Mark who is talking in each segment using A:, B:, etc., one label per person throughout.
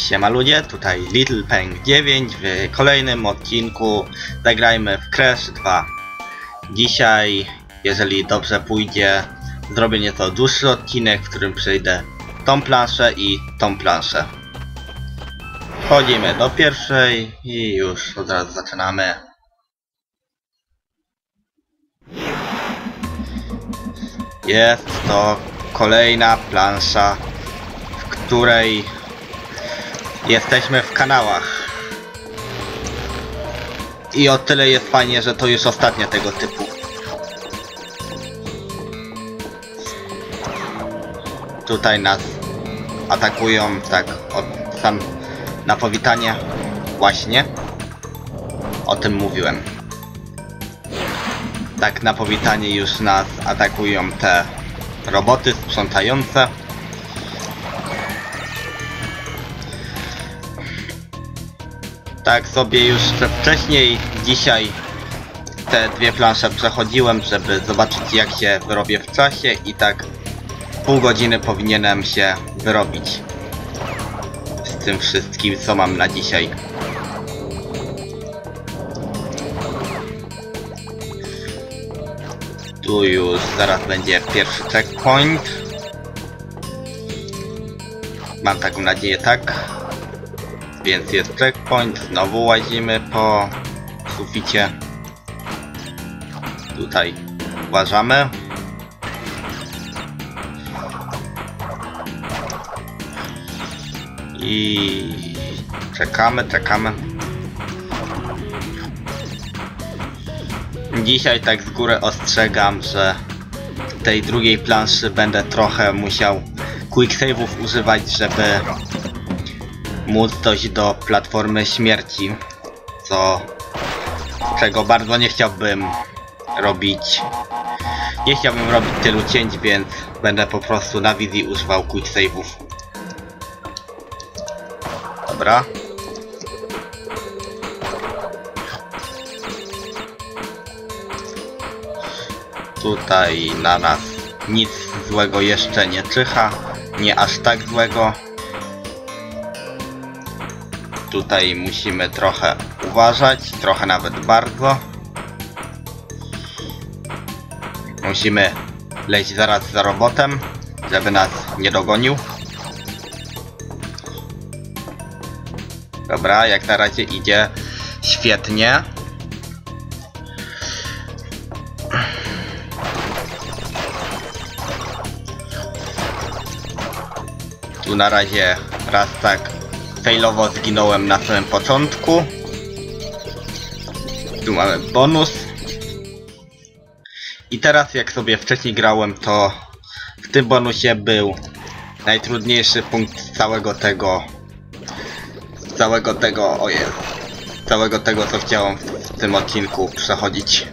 A: Siema ludzie, tutaj Little Peng 9 w kolejnym odcinku zagrajmy w Crash 2. Dzisiaj, jeżeli dobrze pójdzie, zrobię nieco dłuższy odcinek, w którym przejdę tą planszę i tą planszę. Wchodzimy do pierwszej i już od razu zaczynamy. Jest to kolejna plansza, w której jesteśmy w kanałach. I o tyle jest fajnie, że to już ostatnia tego typu. Tutaj nas atakują tak od sam na powitanie. Właśnie. O tym mówiłem. Tak na powitanie już nas atakują te roboty sprzątające. Tak sobie już wcześniej dzisiaj te dwie plansze przechodziłem, żeby zobaczyć jak się wyrobię w czasie i tak pół godziny powinienem się wyrobić z tym wszystkim co mam na dzisiaj. Tu już zaraz będzie pierwszy checkpoint. Mam taką nadzieję, tak. Więc jest checkpoint, znowu łazimy po suficie. Tutaj uważamy. I czekamy, czekamy. Dzisiaj tak z góry ostrzegam, że tej drugiej planszy będę trochę musiał quick save'ów używać, żeby móc dojść do platformy śmierci, co czego bardzo nie chciałbym robić. Nie chciałbym robić tylu cięć, więc będę po prostu na wizji używał quick save'ów. Dobra. Tutaj na nas nic złego jeszcze nie czyha, nie aż tak złego. Tutaj musimy trochę uważać, trochę nawet bardzo. Musimy leć zaraz za robotem, żeby nas nie dogonił. Dobra, jak na razie idzie świetnie. Tu na razie raz tak failowo zginąłem na samym początku. Tu mamy bonus. I teraz jak sobie wcześniej grałem, to w tym bonusie był najtrudniejszy punkt całego tego całego tego, ojej, całego tego co chciałem w tym odcinku przechodzić.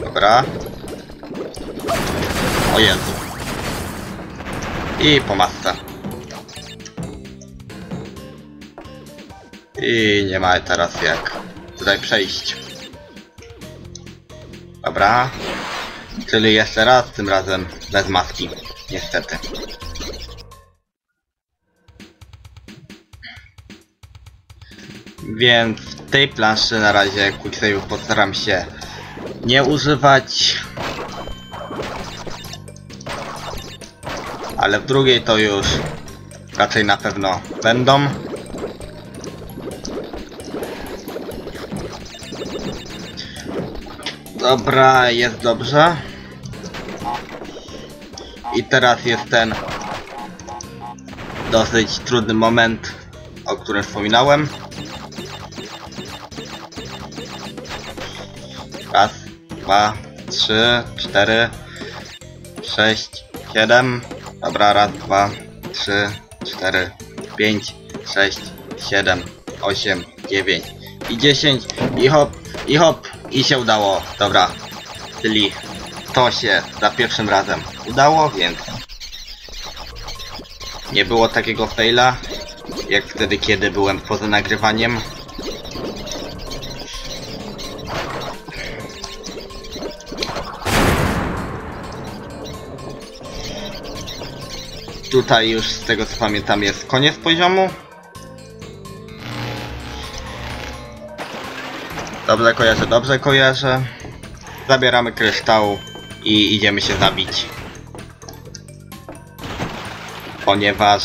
A: Dobra. O Jezu. I po I nie ma teraz jak tutaj przejść. Dobra. Czyli jeszcze raz, tym razem bez maski. Niestety. Więc w tej planszy na razie quicksave'ów postaram się nie używać. Ale w drugiej to już raczej na pewno będą. Dobra, jest dobrze. I teraz jest ten dosyć trudny moment, o którym wspominałem. Raz, dwa, trzy, cztery, sześć, siedem. Dobra, raz, dwa, trzy, cztery, pięć, sześć, siedem, osiem, dziewięć i dziesięć. I hop, i hop, i się udało. Dobra, czyli to się za pierwszym razem udało, więc nie było takiego faila, jak wtedy, kiedy byłem poza nagrywaniem. Tutaj już z tego co pamiętam jest koniec poziomu. Dobrze kojarzę, dobrze kojarzę. Zabieramy kryształ i idziemy się zabić. Ponieważ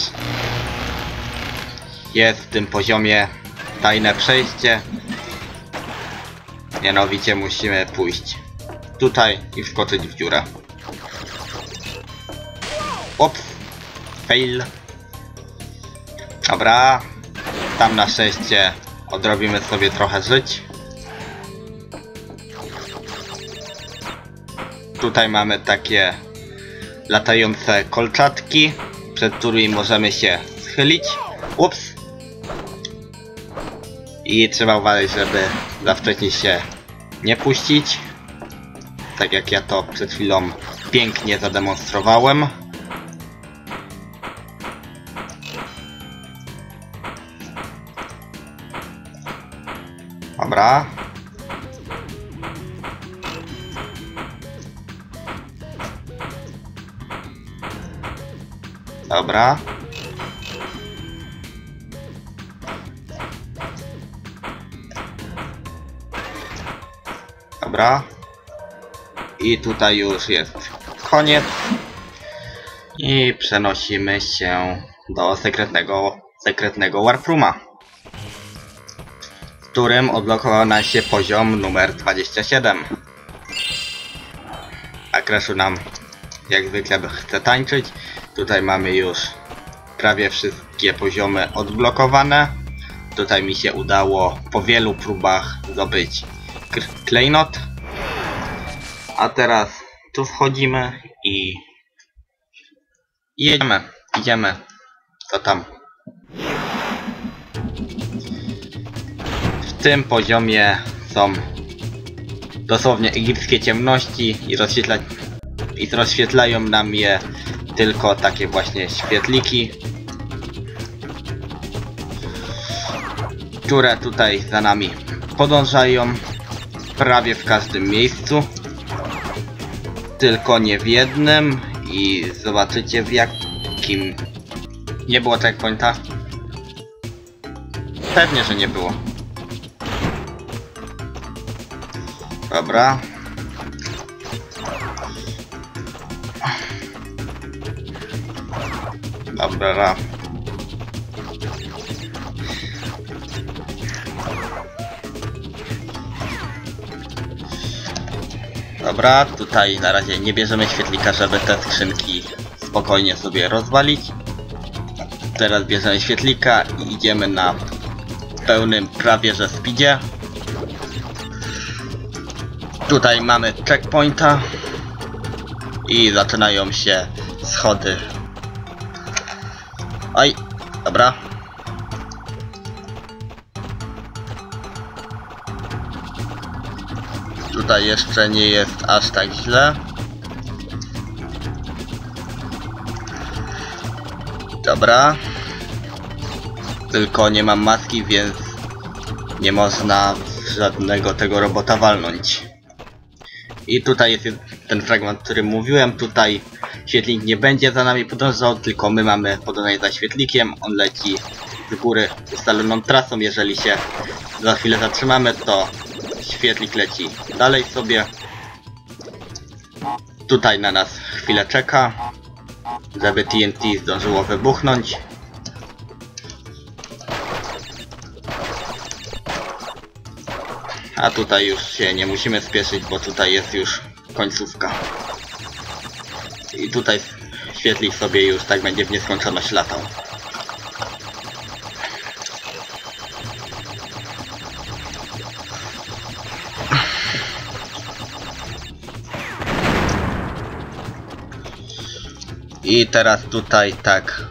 A: jest w tym poziomie tajne przejście. Mianowicie musimy pójść tutaj i wskoczyć w dziurę. Ops. Fail. Dobra. Tam na szczęście odrobimy sobie trochę żyć. Tutaj mamy takie latające kolczatki, przed którymi możemy się schylić. Ups. I trzeba uważać, żeby za wcześnie się nie puścić. Tak jak ja to przed chwilą pięknie zademonstrowałem. Dobra. Dobra. Dobra. I tutaj już jest koniec. I przenosimy się do sekretnego, sekretnego Warpruma, w którym odblokował nam się poziom numer 27. A Crashu nam jak zwykle chce tańczyć. Tutaj mamy już prawie wszystkie poziomy odblokowane. Tutaj mi się udało po wielu próbach zdobyć klejnot. A teraz tu wchodzimy i i jedziemy, idziemy. Co tam? W tym poziomie są dosłownie egipskie ciemności i, rozświetla i rozświetlają nam je tylko takie właśnie świetliki, które tutaj za nami podążają prawie w każdym miejscu, tylko nie w jednym i zobaczycie w jakim nie było checkpointa. Pewnie, że nie było. Dobra. Dobra. Dobra, tutaj na razie nie bierzemy świetlika, żeby te skrzynki spokojnie sobie rozwalić. Teraz bierzemy świetlika i idziemy na pełnym prawie że speedzie. Tutaj mamy checkpointa i zaczynają się schody. Oj, dobra. Tutaj jeszcze nie jest aż tak źle. Dobra. Tylko nie mam maski, więc nie można żadnego tego robota walnąć. I tutaj jest ten fragment, o którym mówiłem. Tutaj świetlik nie będzie za nami podążał, tylko my mamy podążać za świetlikiem. On leci z góry ustaloną trasą. Jeżeli się za chwilę zatrzymamy, to świetlik leci dalej sobie. Tutaj na nas chwilę czeka, żeby TNT zdążyło wybuchnąć. A tutaj już się nie musimy spieszyć, bo tutaj jest już końcówka. I tutaj świetlik sobie już tak będzie w nieskończoność latał. I teraz tutaj tak.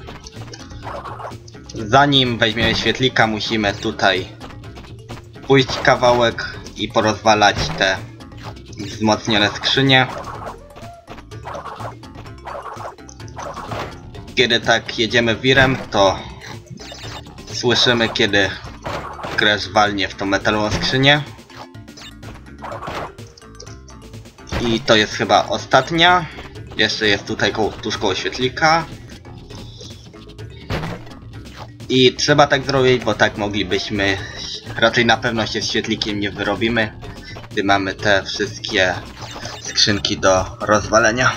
A: Zanim weźmiemy świetlika, musimy tutaj pójść kawałek i porozwalać te wzmocnione skrzynie. Kiedy tak jedziemy wirem, to słyszymy, kiedy Crash walnie w tą metalową skrzynię. I to jest chyba ostatnia. Jeszcze jest tutaj koło, tuż koło świetlika. I trzeba tak zrobić, bo tak moglibyśmy, raczej na pewno się z świetlikiem nie wyrobimy, gdy mamy te wszystkie skrzynki do rozwalenia.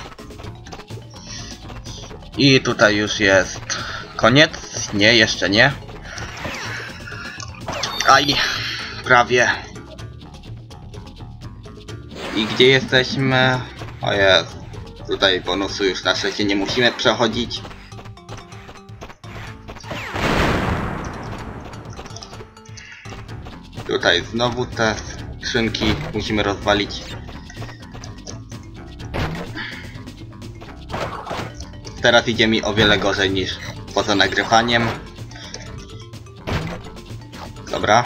A: I tutaj już jest koniec. Nie, jeszcze nie. Aj, prawie. I gdzie jesteśmy? O jest. Tutaj bonusu już na szczęście nie musimy przechodzić. Tutaj znowu te skrzynki musimy rozwalić. Teraz idzie mi o wiele gorzej niż poza nagrywaniem. Dobra.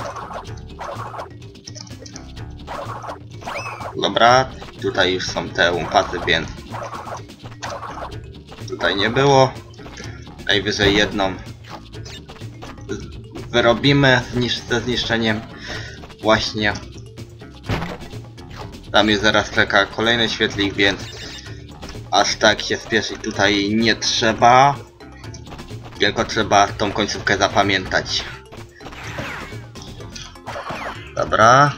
A: Dobra, tutaj już są te łumpaty, więc tutaj nie było. Najwyżej jedną wyrobimy znisz ze zniszczeniem właśnie. Tam jest zaraz czeka kolejny świetlik, więc aż tak się spieszyć tutaj nie trzeba. Tylko trzeba tą końcówkę zapamiętać. Dobra.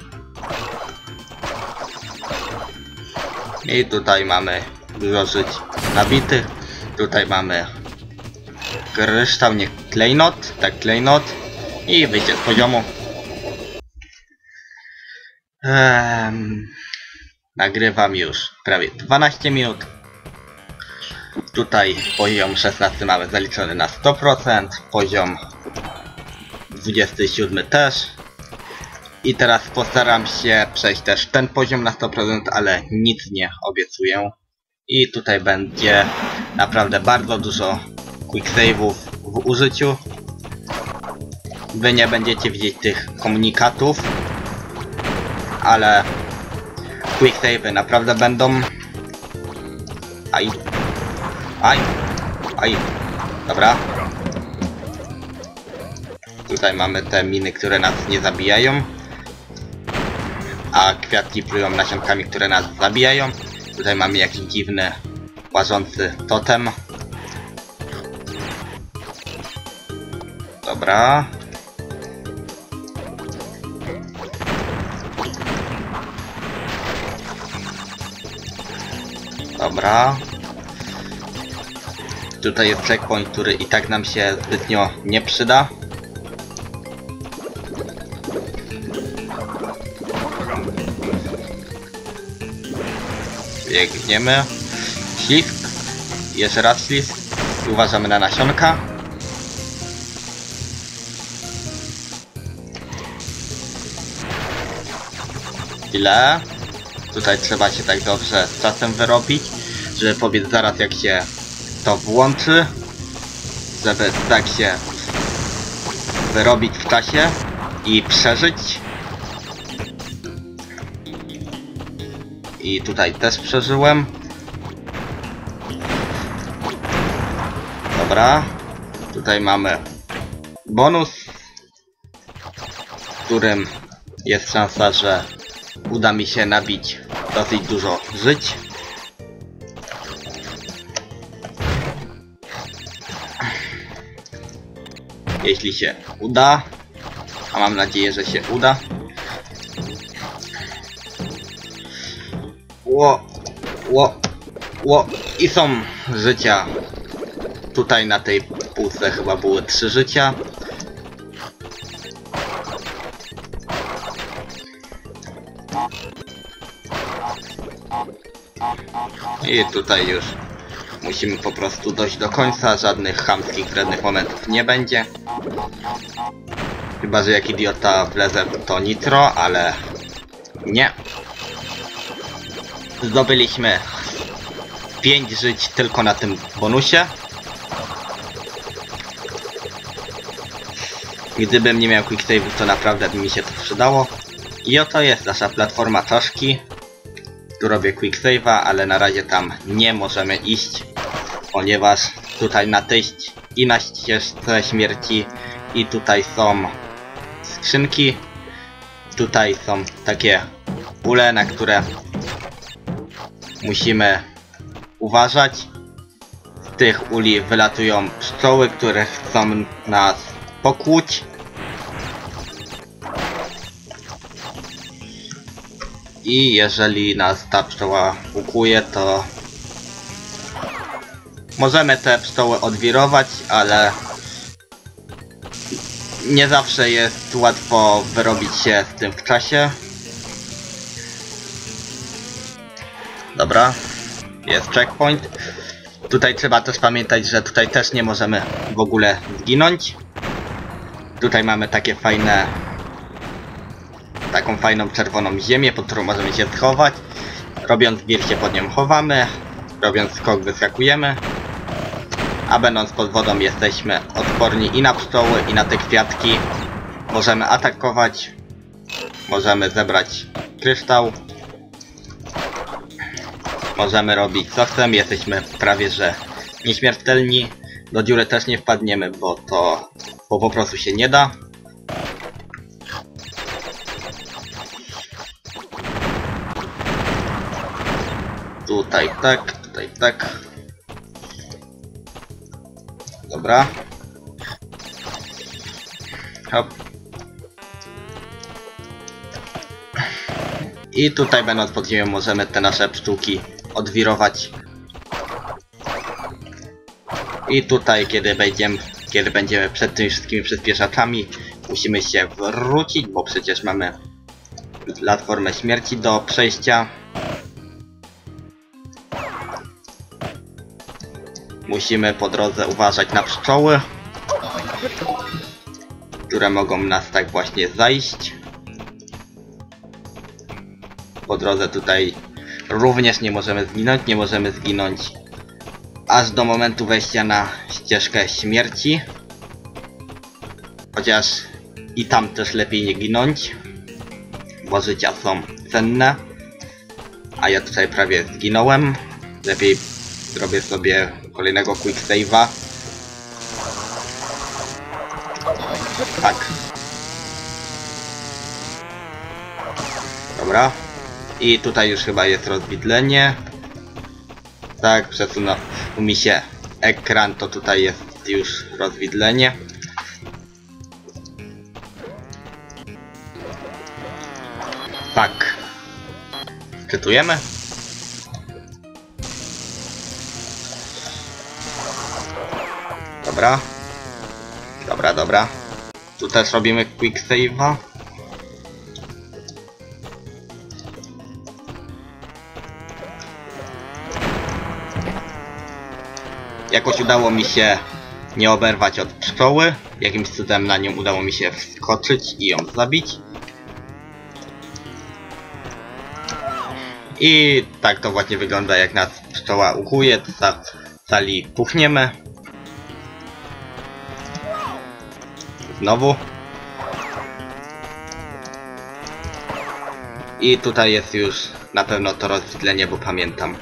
A: I tutaj mamy dużo żyć nabitych. Tutaj mamy kryształ, nie klejnot, tak klejnot. I wyjście z poziomu. Nagrywam już prawie 12 minut. Tutaj poziom 16 mamy zaliczony na 100%, poziom 27 też. I teraz postaram się przejść też ten poziom na 100%, ale nic nie obiecuję. I tutaj będzie naprawdę bardzo dużo quick save'ów w użyciu. Wy nie będziecie widzieć tych komunikatów, ale quick save'y naprawdę będą. Aj. Aj. Aj. Dobra. Tutaj mamy te miny, które nas nie zabijają. A kwiatki plują nasionkami, które nas zabijają. Tutaj mamy jakiś dziwny, łażący totem. Dobra. Dobra. Tutaj jest checkpoint, który i tak nam się zbytnio nie przyda. Biegniemy. Ślisk. Jeszcze raz ślisk. I uważamy na nasionka. Ile? Tutaj trzeba się tak dobrze z czasem wyrobić, żeby powiedz zaraz jak się to włączy, żeby tak się wyrobić w czasie i przeżyć. I tutaj też przeżyłem. Dobra. Tutaj mamy bonus, w którym jest szansa, że uda mi się nabić dosyć dużo żyć. Jeśli się uda, a mam nadzieję, że się uda. Ło, ło, ło i są życia. Tutaj na tej półce chyba były trzy życia. I tutaj już musimy po prostu dojść do końca, żadnych chamskich, wrednych momentów nie będzie. Chyba, że jak idiota wlezę to nitro, ale nie. Zdobyliśmy 5 żyć tylko na tym bonusie. Gdybym nie miał quick save'ów, to naprawdę by mi się to przydało. I oto jest nasza platforma czaszki. Tu robię quick save'a, ale na razie tam nie możemy iść, ponieważ tutaj na tej i na ścieżce śmierci i tutaj są skrzynki. Tutaj są takie ule, na które musimy uważać. Z tych uli wylatują pszczoły, które chcą nas pokłuć. I jeżeli nas ta pszczoła ukuje, to możemy te pszczoły odwirować, ale nie zawsze jest łatwo wyrobić się z tym w czasie. Dobra, jest checkpoint. Tutaj trzeba też pamiętać, że tutaj też nie możemy w ogóle zginąć. Tutaj mamy takie fajne... Taką fajną czerwoną ziemię, pod którą możemy się schować. Robiąc wir się pod nią chowamy. Robiąc skok wyskakujemy. A będąc pod wodą jesteśmy odporni i na pszczoły i na te kwiatki. Możemy atakować. Możemy zebrać kryształ. Możemy robić co chcemy, jesteśmy prawie że nieśmiertelni. Do dziury też nie wpadniemy, bo to bo po prostu się nie da. Tutaj tak, tutaj tak. Dobra. Hop. I tutaj będąc pod ziemią możemy te nasze pszczółki odwirować. I tutaj kiedy będziemy, kiedy będziemy przed tymi wszystkimi przyspieszaczami musimy się wrócić, bo przecież mamy platformę śmierci do przejścia. Musimy po drodze uważać na pszczoły, które mogą nas tak właśnie zajść. Po drodze tutaj również nie możemy zginąć, nie możemy zginąć aż do momentu wejścia na ścieżkę śmierci. Chociaż i tam też lepiej nie ginąć, bo życia są cenne. A ja tutaj prawie zginąłem. Lepiej zrobię sobie kolejnego quick save'a. Tak. Dobra. I tutaj już chyba jest rozwidlenie. Tak, przesunął mi się ekran, to tutaj jest już rozwidlenie. Tak. Czytujemy? Dobra. Dobra, dobra. Tu też robimy quick save'a. Jakoś udało mi się nie oberwać od pszczoły. Jakimś cudem na nią udało mi się wskoczyć i ją zabić. I tak to właśnie wygląda jak nas pszczoła ukuje, to sali puchniemy. Znowu. I tutaj jest już na pewno to rozwidlenie, bo pamiętam.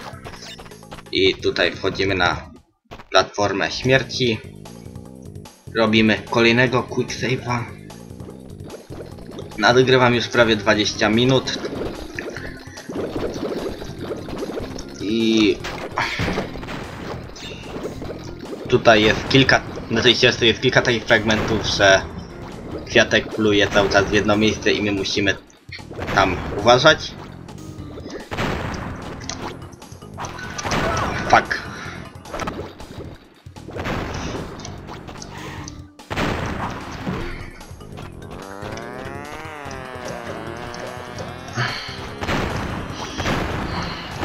A: I tutaj wchodzimy na platformę śmierci. Robimy kolejnego quick save'a. Nagrywam już prawie 20 minut. I tutaj jest kilka, na tej ścieżce jest kilka takich fragmentów, że kwiatek pluje cały czas w jedno miejsce i my musimy tam uważać. Fuck.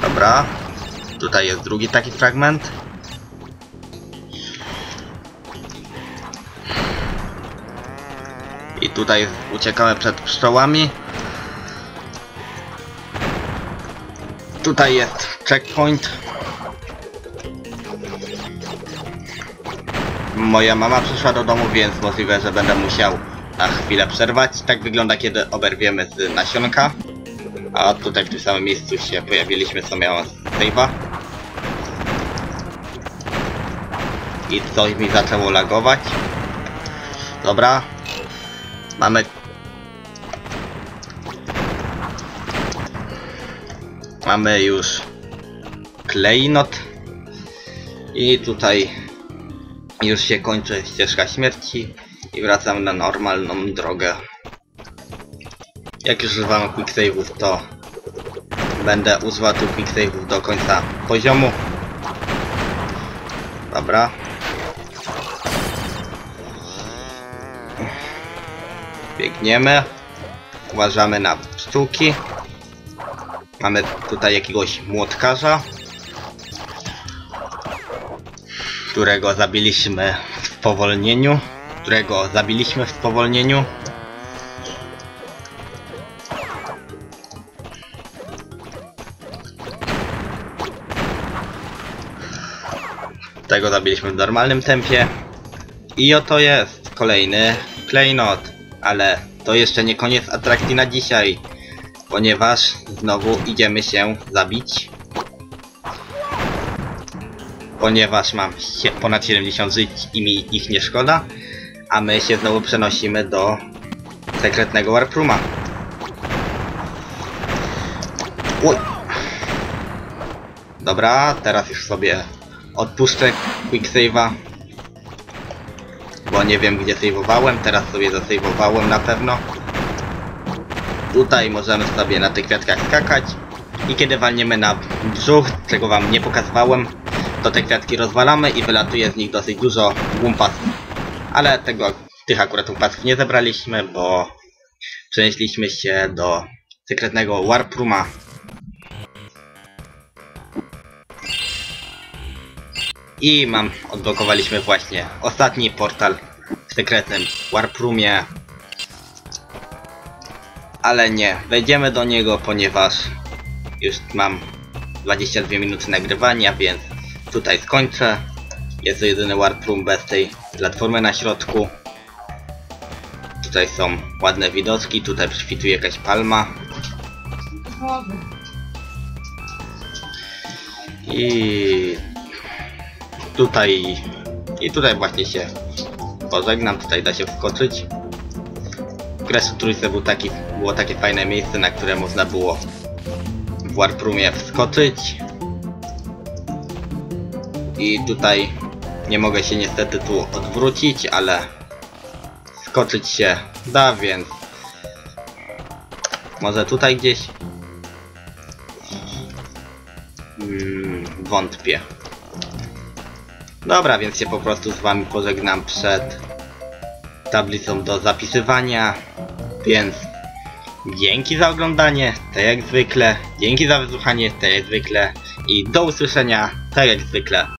A: Dobra. Tutaj jest drugi taki fragment. Tutaj uciekamy przed pszczołami. Tutaj jest checkpoint. Moja mama przyszła do domu, więc możliwe, że będę musiał na chwilę przerwać. Tak wygląda, kiedy oberwiemy z nasionka. A tutaj w tym samym miejscu się pojawiliśmy, co miało save'a. I coś mi zaczęło lagować. Dobra. Mamy... Mamy już klejnot. I tutaj już się kończy ścieżka śmierci. I wracam na normalną drogę. Jak już używamy quick save'ów, to będę używał tu quick save'ów do końca poziomu. Dobra. Biegniemy. Uważamy na pszczółki. Mamy tutaj jakiegoś młotkarza, którego zabiliśmy w spowolnieniu, którego zabiliśmy w spowolnieniu. Tego zabiliśmy w normalnym tempie. I oto jest kolejny klejnot, ale to jeszcze nie koniec atrakcji na dzisiaj, ponieważ znowu idziemy się zabić. Ponieważ mam ponad 70 żyć i mi ich nie szkoda, a my się znowu przenosimy do sekretnego Warpruma. Oj. Dobra, teraz już sobie odpuszczę quick save'a. Bo nie wiem gdzie save'owałem, teraz sobie zasejwowałem na pewno. Tutaj możemy sobie na tych kwiatkach skakać. I kiedy walniemy na brzuch, czego wam nie pokazywałem, to te kwiatki rozwalamy i wylatuje z nich dosyć dużo łumpasów. Ale tego, tych akurat łumpasów nie zebraliśmy, bo przenieśliśmy się do sekretnego Warpruma. I mam, odblokowaliśmy właśnie ostatni portal w sekretnym Warprumie. Ale nie, wejdziemy do niego, ponieważ już mam 22 minuty nagrywania, więc tutaj skończę. Jest to jedyny Warprum bez tej platformy na środku. Tutaj są ładne widoczki, tutaj przykwituje jakaś palma. I tutaj i tutaj właśnie się pożegnam, tutaj da się wskoczyć. W Kresu Trójce był taki, było takie fajne miejsce, na które można było w Warprumie wskoczyć. I tutaj nie mogę się niestety tu odwrócić, ale skoczyć się da, więc może tutaj gdzieś mm, wątpię. Dobra, więc się po prostu z wami pożegnam przed tablicą do zapisywania, więc dzięki za oglądanie, tak jak zwykle, dzięki za wysłuchanie, tak jak zwykle. I do usłyszenia, tak jak zwykle